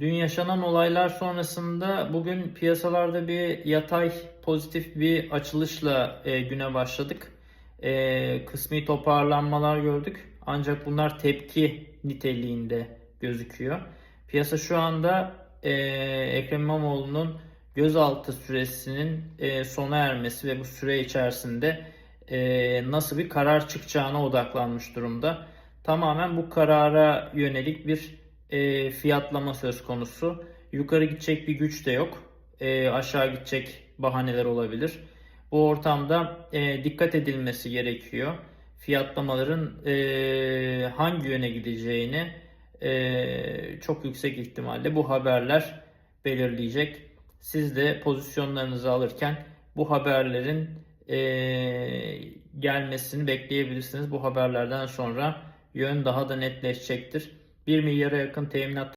Dün yaşanan olaylar sonrasında bugün piyasalarda bir yatay pozitif bir açılışla e, güne başladık. E, kısmi toparlanmalar gördük. Ancak bunlar tepki niteliğinde gözüküyor. Piyasa şu anda e, Ekrem İmamoğlu'nun gözaltı süresinin e, sona ermesi ve bu süre içerisinde e, nasıl bir karar çıkacağına odaklanmış durumda. Tamamen bu karara yönelik bir e, fiyatlama söz konusu. Yukarı gidecek bir güç de yok. E, aşağı gidecek bahaneler olabilir. Bu ortamda e, dikkat edilmesi gerekiyor. Fiyatlamaların e, hangi yöne gideceğini e, çok yüksek ihtimalle bu haberler belirleyecek. Siz de pozisyonlarınızı alırken bu haberlerin e, gelmesini bekleyebilirsiniz. Bu haberlerden sonra yön daha da netleşecektir. 1 milyara yakın teminat